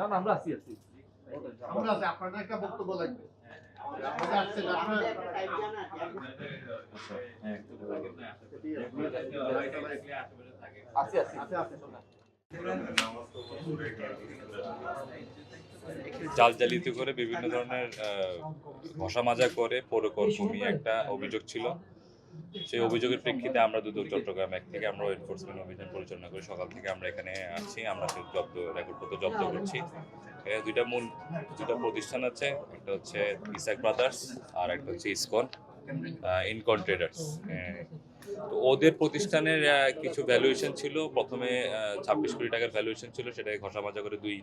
না না আমরা আছি আছি। আমরা আছি আপনাদের একটা বক্তব্য লাগবে। আছি আছি আছে। আছে করে বিভিন্ন ধরনের আহ, ঘষা মাজা করে পৌরকর কমিয়ে একটা অভিযোগ ছিল। সেই অভিযোগের প্রেক্ষিতে আমরা দুদক চট্টগ্রাম এক থেকে আমরা এনফোর্সমেন্ট অভিযান পরিচালনা করি। সকাল থেকে আমরা এখানে আছি, আমরা জব্দ রেকর্ডপত্র জব্দ করছি। দুইটা মূল দুটা প্রতিষ্ঠান আছে, একটা হচ্ছে ইসাক ব্রাদার্স আর একটা হচ্ছে ইসকন ইনকন ট্রেডার্স তো ওদের প্রতিষ্ঠানের কিছু ভ্যালুয়েশন ছিল। প্রথমে ছাব্বিশ কোটি টাকার ভ্যালুয়েশন ছিল। সেটাকে ঘষা মাজা করে দুই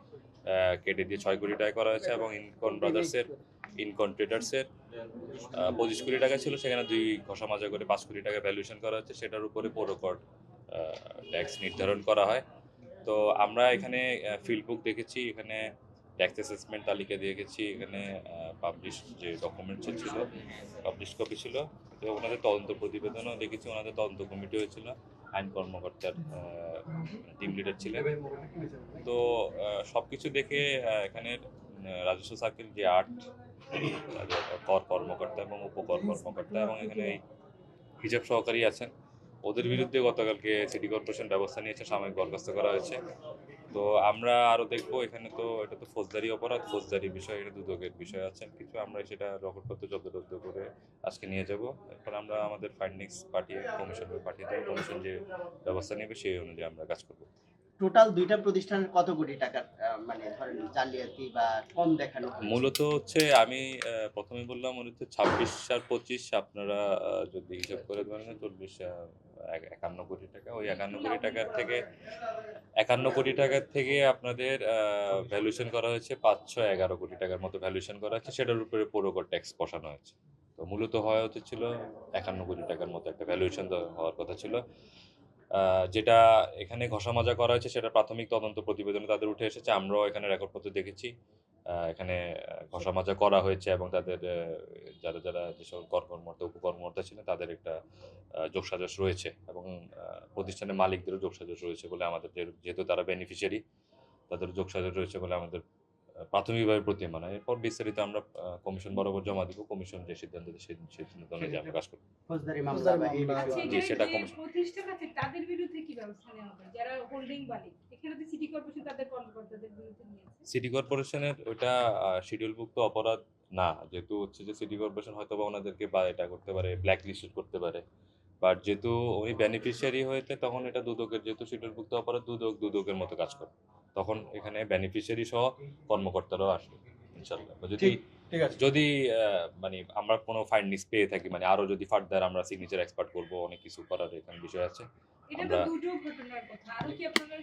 কেটে দিয়ে ছয় কোটি টাকা করা হয়েছে এবং ইনকন ব্রাদার্সের ইনকন ট্রেডার্সের পঁচিশ কোটি টাকা ছিল। সেখানে দুই ঘষা মাজা করে পাঁচ কোটি টাকা ভ্যালুয়েশন করা হচ্ছে। সেটার উপরে পৌরকর ট্যাক্স নির্ধারণ করা হয়। তো আমরা এখানে ফিল্ড বুক দেখেছি। এখানে ট্যাক্স অ্যাসেসমেন্ট তালিকা দিয়ে গেছি এখানে পাবলিশ যে ডকুমেন্টস ছিল পাবলিশ কপি ছিল তো ওনাদের তদন্ত প্রতিবেদনও দেখেছি ওনাদের তদন্ত কমিটি হয়েছিল আইন কর্মকর্তার টিম লিডার ছিলেন। তো সব কিছু দেখে আহ, এখানে রাজস্ব সার্কেল যে আট কর কর্মকর্তা এবং উপকর কর্মকর্তা এবং এখানে হিসাব সহকারী আছেন। ওদের বিরুদ্ধে গতকালকে সিটি কর্পোরেশন ব্যবস্থা নিয়েছে সাময়িক বরখাস্ত করা হয়েছে। তো আমরা আরও দেখব, এখানে তো এটা তো ফৌজদারি অপরাধ, ফৌজদারি বিষয়, এটা দুদকের বিষয় আছে। কিছু আমরা সেটা রেকর্ডপত্র জব্দ করে আজকে নিয়ে যাব। এরপর আমরা আমাদের ফাইন্ডিংস পাঠিয়ে কমিশনকে পাঠিয়ে দেবো। কমিশন যে ব্যবস্থা নেবে সেই অনুযায়ী আমরা কাজ করব। টোটাল দুইটা প্রতিষ্ঠানের কত কোটি টাকার মানে ধরেন জালিয়াতি বা কম দেখানো? মূলত হচ্ছে আমি প্রথমে বললাম মূলত ছাব্বিশ আর পঁচিশ, আপনারা যদি হিসাব করে ধরেন চল্লিশ একান্ন কোটি টাকা। ওই একান্ন কোটি টাকার থেকে, একান্ন কোটি টাকার থেকে আপনাদের ভ্যালুয়েশন করা হয়েছে পাঁচশো এগারো কোটি টাকার মতো ভ্যালুয়েশন করা হয়েছে সেটার উপরে পৌরকর ট্যাক্স বসানো হয়েছে। তো মূলত হওয়া হতে ছিল একান্ন কোটি টাকার মতো একটা ভ্যালুয়েশন হওয়ার কথা ছিল। যেটা এখানে ঘষা মাজা করা হয়েছে সেটা প্রাথমিক তদন্ত প্রতিবেদনে তাদের উঠে এসেছে। আমরাও এখানে রেকর্ডপত্র দেখেছি। এখানে ঘষা মাজা করা হয়েছে এবং তাদের যারা যারা যেসব কর্মকর্তা উপকর্মকর্তা ছিলেন তাদের একটা আহ, যোগসাজশ রয়েছে এবং প্রতিষ্ঠানের মালিকদেরও যোগসাজশ রয়েছে বলে আমাদের যেহেতু তারা বেনিফিশিয়ারি তাদের যোগসাজশ রয়েছে বলে আমাদের প্রাথমিকভাবে প্রতীয়মান হয়। এরপর বিস্তারিত আমরা কমিশন বরাবর জমা দিব কমিশন যে সিদ্ধান্ত সেই সিদ্ধান্ত অনুযায়ী আমরা কাজ করব ফৌজদারি মামলা এই মামলা। বিষয়ে? জি, সেটা কমিশন। প্রতিষ্ঠান আছে তাদের বিরুদ্ধে কি ব্যবস্থা নেওয়া হবে যারা হোল্ডিং মালিক এখানে তো সিটি কর্পোরেশন তাদের কর্মকর্তাদের বিরুদ্ধে নিয়েছে সিটি কর্পোরেশনের ওইটা শিডিউলভুক্ত অপরাধ না যেহেতু হচ্ছে যে সিটি কর্পোরেশন হয়তো বা ওনাদেরকে বা এটা করতে পারে ব্ল্যাক লিস্ট করতে পারে বাট যেহেতু উনি বেনিফিশিয়ারি হয়েছে তখন এটা দুদকের যেহেতু শিডিউলভুক্ত অপরাধ দুদক দুদকের মতো কাজ করে তখন এখানে বেনিফিশিয়ারি সহ কর্মকর্তারাও আসবে ইনশাল্লাহ যদি ঠিক- আছে। যদি আহ, মানে আমরা কোনো ফাইন্ডিংস পেয়ে থাকি মানে আরও যদি ফার্দার আমরা সিগনেচার এক্সপার্ট করব অনেক কিছু করার এখানে বিষয় আছে আমরা- দুটো ঘটনার কথা। আরও কি আপনারা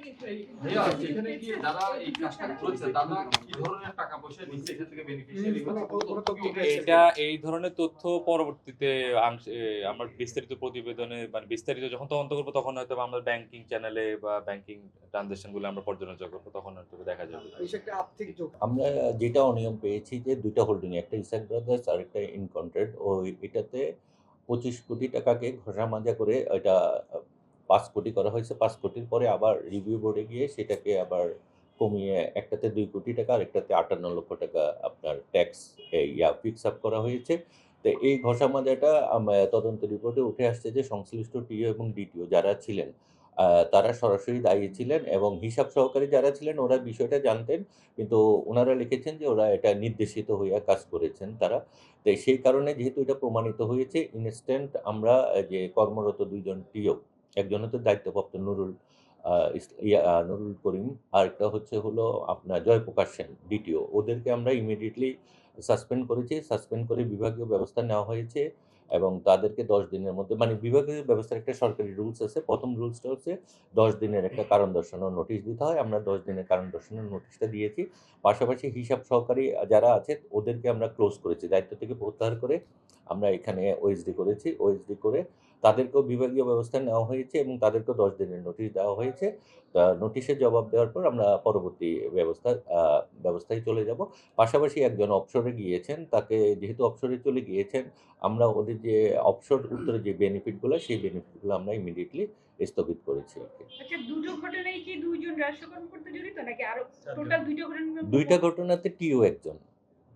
ভাইয়া এখানে কি যারা এই ধরনের টাকা পয়সা নিচ্ছে এখান থেকে বেনিফিশিয়ারি এটা এই ধরনের তথ্য পরবর্তীতে আমরা বিস্তারিত প্রতিবেদনে মানে বিস্তারিত যখন তদন্ত করব তখন হয়তো বা আমরা ব্যাংকিং চ্যানেলে বা ব্যাংকিং ট্রানজাকশনগুলো আমরা পর্যালোচনা করব তখন হয়তো দেখা যাবে। আমরা যেটা অনিয়ম পেয়েছি যে দুইটা হোল্ডিং একটা ইসাক ব্রাদার্স আর একটা ইনকন্ট্রেড ও এটাতে পঁচিশ কোটি টাকাকে ঘষা মাজা করে এটা পাঁচ কোটি করা হয়েছে, পাঁচ কোটির পরে আবার রিভিউ বোর্ডে গিয়ে সেটাকে আবার কমিয়ে একটাতে দুই কোটি টাকা আর একটাতে আটান্ন লক্ষ টাকা আপনার ট্যাক্স ইয়া ফিক্স আপ করা হয়েছে। তো এই ঘষা মাজাটা তদন্ত রিপোর্টে উঠে আসছে যে সংশ্লিষ্ট টিও এবং ডিটিও যারা ছিলেন তারা সরাসরি দায়ী ছিলেন এবং হিসাব সহকারী যারা ছিলেন ওরা বিষয়টা জানতেন, কিন্তু ওনারা লিখেছেন যে ওরা এটা নির্দেশিত হইয়া কাজ করেছেন তারা। তো সেই কারণে যেহেতু এটা প্রমাণিত হয়েছে ইনস্ট্যান্ট আমরা যে কর্মরত দুইজন টিও একজন হচ্ছে দায়িত্বপ্রাপ্ত নুরুল নুরুল করিম আর একটা হচ্ছে হলো আপনার জয়প্রকাশ সেন, ডিটিও। ওদেরকে আমরা ইমিডিয়েটলি সাসপেন্ড করেছি সাসপেন্ড করে বিভাগীয় ব্যবস্থা নেওয়া হয়েছে এবং তাদেরকে দশ দিনের মধ্যে মানে বিভাগীয় ব্যবস্থার একটা সরকারি রুলস আছে। প্রথম রুলসটা হচ্ছে দশ দিনের একটা কারণ দর্শানোর নোটিশ দিতে হয়। আমরা দশ দিনের কারণ দর্শানোর নোটিশটা দিয়েছি। পাশাপাশি হিসাব সহকারী যারা আছে, ওদেরকে আমরা ক্লোজ করেছি। দায়িত্ব থেকে প্রত্যাহার করে আমরা এখানে ওএসডি করেছি। ওএসডি করে তাদেরকেও বিভাগীয় ব্যবস্থা নেওয়া হয়েছে এবং তাদেরকেও দশ দিনের নোটিশ দেওয়া হয়েছে। তা নোটিশের জবাব দেওয়ার পর আমরা পরবর্তী ব্যবস্থা ব্যবস্থায় চলে যাব। পাশাপাশি একজন অবসরে গিয়েছেন তাকে যেহেতু অবসরে চলে গিয়েছেন আমরা ওদের যে অবসর উত্তরে যে বেনিফিটগুলো সেই বেনিফিটগুলো আমরা ইমিডিয়েটলি স্থগিত করেছি আর আচ্ছা দুটো ঘটনায় কি দুইজন রাষ্ট্র কর্মকর্তা জড়িত নাকি আরও টোটাল দুইটা ঘটনা দুইটা ঘটনাতে টিও একজন।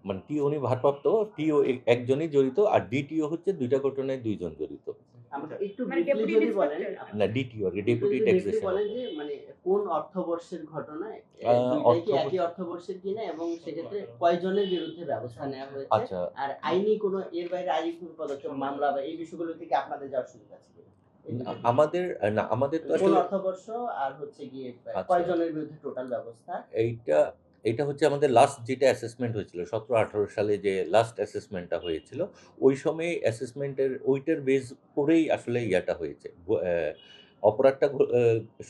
মানে টিও উনি ভারপ্রাপ্ত টিও একজনই জড়িত আর ডিটিও হচ্ছে দুইটা ঘটনায় দুইজন জড়িত। আমরা একটু মানে যদি বলেন না ডিটিও আর কি একটু ডেপুটি যদি বলেন যে মানে কোন অর্থবর্ষের ঘটনা? দুইটাই কি একই অর্থবর্ষের কিনা? এবং সেক্ষেত্রে কয়জনের বিরুদ্ধে ব্যবস্থা নেওয়া হয়েছে? আচ্ছা। আর আইনি কোনো এর বাইরে আইনি কোনো পদক্ষেপ মামলা বা এই বিষয়গুলো থেকে আপনাদের যাওয়ার সুযোগ আছে। আমাদের না আমাদের তো আসলে অর্থবর্ষ আর হচ্ছে গিয়ে আচ্ছা। কয়জনের বিরুদ্ধে টোটাল ব্যবস্থা? এইটা এটা হচ্ছে আমাদের লাস্ট যেটা অ্যাসেসমেন্ট হয়েছিল, সতেরো আঠারো সালে যে লাস্ট অ্যাসেসমেন্টটা হয়েছিল, ওই সময়ে অ্যাসেসমেন্টের ওইটার বেস করেই আসলে ইয়াটা হয়েছে। অপরাধটা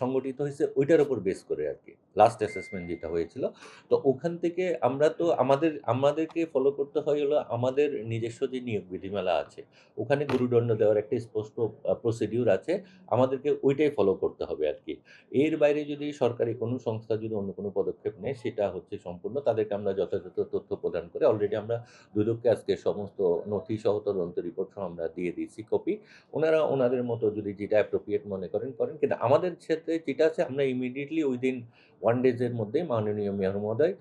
সংগঠিত হয়েছে, ওইটার ওপর বেস করে আর কি। লাস্ট অ্যাসেসমেন্ট যেটা হয়েছিল। তো ওখান থেকে আমরা তো আমাদের, আমাদেরকে ফলো করতে হয় হলো আমাদের নিজস্ব যে নিয়োগ বিধিমালা আছে, ওখানে গুরুদণ্ড দেওয়ার একটা স্পষ্ট প্রসিডিউর আছে, আমাদেরকে ওইটাই ফলো করতে হবে আর কি এর বাইরে যদি সরকারি কোনো সংস্থা যদি অন্য কোনো পদক্ষেপ নেয়, সেটা হচ্ছে সম্পূর্ণ তাদেরকে আমরা যথাযথ তথ্য প্রদান করে অলরেডি আমরা দুদককে আজকে সমস্ত নথি সহ তদন্ত রিপোর্ট আমরা দিয়ে দিয়েছি কপি ওনারা ওনাদের মতো যদি যেটা অ্যাপ্রোপ্রিয়েট মনে করেন করেন। কিন্তু আমাদের ক্ষেত্রে যেটা আছে, আমরা ইমিডিয়েটলি উইদিন ওয়ান ডেজের মধ্যে মাননীয় মেয়র মহোদয়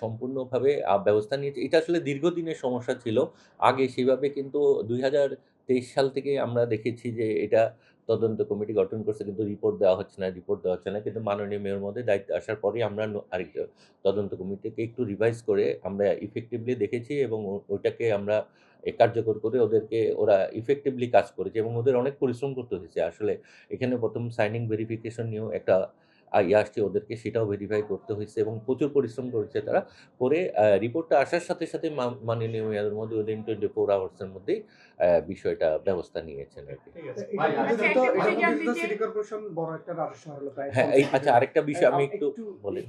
সম্পূর্ণভাবে ব্যবস্থা নিয়েছে। এটা আসলে দীর্ঘদিনের সমস্যা ছিল। আগে সেভাবে কিন্তু দুই হাজার তেইশ সাল থেকে আমরা দেখেছি যে এটা তদন্ত কমিটি গঠন করছে, কিন্তু রিপোর্ট দেওয়া হচ্ছে না রিপোর্ট দেওয়া হচ্ছে না। কিন্তু মাননীয় মেয়র মধ্যে দায়িত্ব আসার পরেই আমরা আরেকটা তদন্ত কমিটিকে একটু রিভাইজ করে আমরা ইফেক্টিভলি দেখেছি এবং ও- ওটাকে আমরা কার্যকর করে ওদেরকে, ওরা ইফেক্টিভলি কাজ করেছে এবং ওদের অনেক পরিশ্রম করতে হয়েছে। আসলে এখানে প্রথম সাইনিং ভেরিফিকেশন নিয়েও একটা আসছে ওদেরকে সেটাও ভেরিফাই করতে হয়েছে এবং প্রচুর পরিশ্রম করেছে তারা করে রিপোর্টটা আসার সাথে সাথে মাননীয় মেয়রের মধ্যে উইদিন টোয়েন্টি ফোর আওয়ার্সের মধ্যেই বিষয়টা ব্যবস্থা নিয়েছেন আর কি। ভাই, আচ্ছা, আচ্ছা, হ্যাঁ আচ্ছা আরেকটা বিষয় আমি একটু বলি।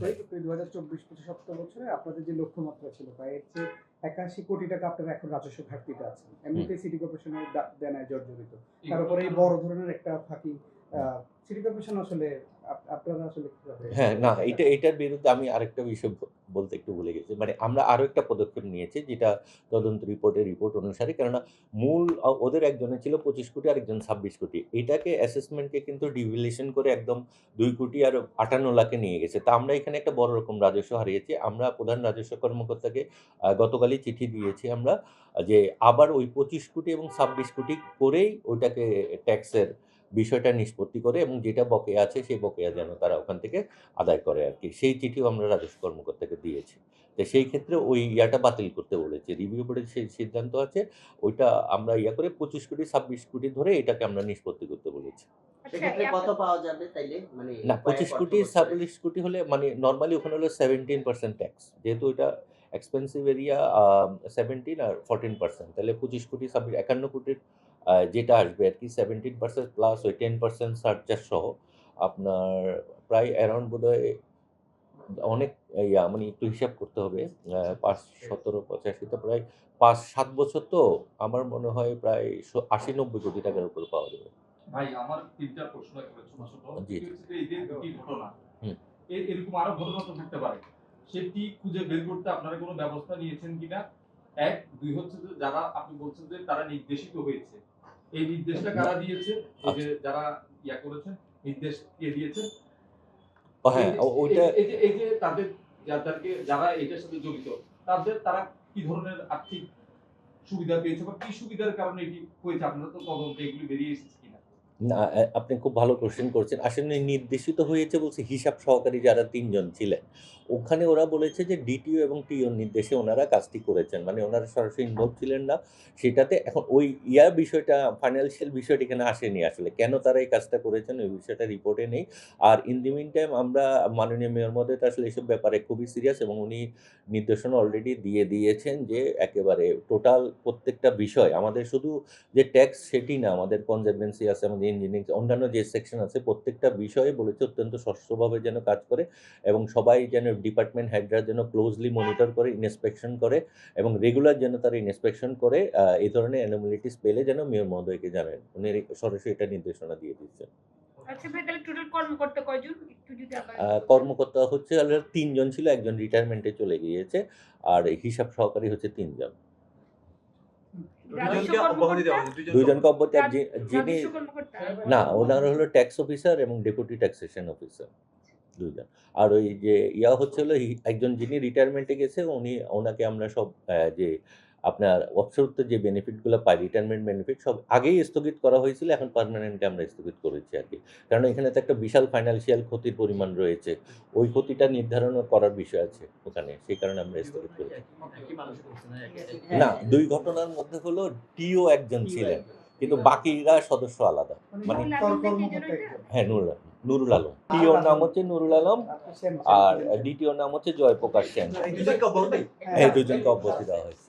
দু হাজার চব্বিশ পঁচিশ সপ্তাহ বছরে আপনাদের যে লক্ষ্যমাত্রা ছিল প্রায় এর চেয়ে একাশি কোটি টাকা আপনারা এখন রাজস্ব ঘাটতিতে আছেন এমনিতেই সিটি কর্পোরেশনের দেনায় জর্জরিত। তার উপরে এই বড় ধরনের একটা ফাঁকি সিটি কর্পোরেশন আসলে হ্যাঁ না এটা এটার বিরুদ্ধে আমি আরেকটা বিষয় বলতে একটু ভুলে গেছি। মানে আমরা আরও একটা পদক্ষেপ নিয়েছি, যেটা তদন্ত রিপোর্টের রিপোর্ট অনুসারে, কেননা মূল ওদের একজনের ছিল পঁচিশ কোটি, আরেকজন ছাব্বিশ কোটি। এটাকে অ্যাসেসমেন্টকে কিন্তু ডিভিলেশন করে একদম দুই কোটি আর আটান্ন লাখে নিয়ে গেছে। তা আমরা এখানে একটা বড় রকম রাজস্ব হারিয়েছি। আমরা প্রধান রাজস্ব কর্মকর্তাকে গতকালই চিঠি দিয়েছি আমরা, যে আবার ওই পঁচিশ কোটি এবং ছাব্বিশ কোটি করেই ওইটাকে ট্যাক্সের বিষয়টা নিষ্পত্তি করে এবং যেটা বকেয়া আছে সেই বকেয়া যেন তারা ওখান থেকে আদায় করে আর কি। সেই চিঠিও আমরা রাজস্ব কর্মকর্তাকে দিয়েছি। তো সেই ক্ষেত্রে ওই ইয়াটা বাতিল করতে বলেছে। রিভিউ বোর্ডের সেই সিদ্ধান্ত আছে ওইটা আমরা ইয়া করে পঁচিশ কোটি ছাব্বিশ কোটি ধরে এটাকে আমরা নিষ্পত্তি করতে বলেছি। আচ্ছা, সেক্ষেত্রে এই পাওয়া যাবে মানে না পঁচিশ কোটি? ছাব্বিশ কোটি হলে মানে নর্মালি ওখানে হলো সেভেন্টিন পার্সেন্ট ট্যাক্স যেহেতু এটা এক্সপেন্সিভ এরিয়া সেভেন্টিন আর ফোরটিন পার্সেন্ট তাহলে পঁচিশ কোটি ছাব্বিশ একান্ন কোটির যেটা আসবে আর কি সেভেন্টিন পার্সেন্ট প্লাস ওই টেন পার্সেন্ট সার্চার সহ আপনার প্রায় অ্যারাউন্ড বোধহয় অনেক ইয়া মানে একটু হিসাব করতে হবে। পাঁচ সতেরো পঁচাশি তো প্রায় পাঁচ সাত বছর তো আমার মনে হয় প্রায় আশি নব্বই কোটি টাকার উপর পাওয়া যাবে। ভাই আমার তিনটা প্রশ্ন জি। একটি হচ্ছে যে এই যে দুটি ঘটনা এরকম আরও ঘটনা তো পারে। সেটি খুঁজে বের করতে আপনারা কোনো ব্যবস্থা নিয়েছেন কিনা? এক দুই হচ্ছে যে যারা আপনি বলছেন যে তারা নির্দেশিত হয়েছে। এই নির্দেশটা কারা দিয়েছে? এই যে যারা ইয়া করেছে নির্দেশ কে দিয়েছে? হ্যাঁ ওইটা এই- যে এই যে তাদের যাদেরকে যারা এটার সাথে জড়িত তাদের তারা কি ধরনের আর্থিক সুবিধা পেয়েছে বা কি সুবিধার কারণে এটি হয়েছে? আপনারা তো তদন্তে এগুলি বেরিয়ে এসেছে। না আপনি খুব ভালো কোশ্চেন করছেন। আসলে নির্দেশিত হয়েছে বলছে হিসাব সহকারী যারা তিনজন ছিলেন। ওখানে ওরা বলেছে যে ডিটিও এবং টিও নির্দেশে ওনারা কাজটি করেছেন। মানে ওনারা সরাসরি ইনভলভ ছিলেন না। সেটাতে এখন ওই ইয়ার বিষয়টা ফাইন্যান্সিয়াল বিষয়টা এখানে আসেনি আসলে। কেন তারা এই কাজটা করেছেন ওই বিষয়টা রিপোর্টে নেই। আর ইন দি মিন টাইম আমরা মাননীয় মেয়র মধ্যে আসলে এসব ব্যাপারে খুবই সিরিয়াস এবং উনি নির্দেশনা অলরেডি দিয়ে দিয়েছেন যে একেবারে টোটাল প্রত্যেকটা বিষয়, আমাদের শুধু যে ট্যাক্স সেটি না, আমাদের কনজারভেন্সি আছে, আমাদের ইঞ্জিনিয়ারিং অন্যান্য যে সেকশন আছে প্রত্যেকটা বিষয়ে বলেছে অত্যন্ত স্বচ্ছভাবে যেন কাজ করে এবং সবাই যেন ডিপার্টমেন্ট হেডরা যেন ক্লোজলি মনিটর করে ইন্সপেকশন করে এবং রেগুলার যেন তারা ইন্সপেকশন করে এই ধরনের অ্যানোমালিটিস পেলে যেন মেয়র মহোদয়কে জানেন উনি সরাসরি এটা নির্দেশনা দিয়ে দিচ্ছেন আচ্ছা কর্মকর্তা হচ্ছে তিনজন ছিল একজন রিটায়ারমেন্টে চলে গিয়েছে আর হিসাব সহকারী হচ্ছে তিনজন রাজস্ব দুজনকে অব্যাহতি দেওয়া কর্মকর্তা? হয়েছে দুইজনকে অব্যাহতি আর যিনি না ওনার হলো ট্যাক্স অফিসার এবং ডেপুটি ট্যাক্সেশন অফিসার দুইজন। আর ওই যে ইয়া হচ্ছে হলো একজন যিনি রিটায়ারমেন্টে গেছে উনি ওনাকে আমরা সব আহ, যে আপনার অবসরতে যে বেনিফিটগুলো পাই রিটায়ারমেন্ট বেনিফিট সব আগেই স্থগিত করা হয়েছিল এখন পার্মানেন্টলি আমরা স্থগিত করেছি আর কি। কারণ এখানে তো একটা বিশাল ফাইন্যান্সিয়াল ক্ষতির পরিমাণ রয়েছে। ওই ক্ষতিটা নির্ধারণ করার বিষয় আছে ওখানে সেই কারণে আমরা স্থগিত করেছি। না দুই ঘটনার মধ্যে হলো টিও একজন ছিলেন কিন্তু বাকিরা সদস্য আলাদা। মানে। হ্যাঁ নুরুল নুরুল আলম। টিওর নাম হচ্ছে নুরুল আলম আর দ্বিতীয় নাম হচ্ছে জয়প্রকাশ সেন। এই দুজনকে অব্যাহতি দেওয়া হয়েছে।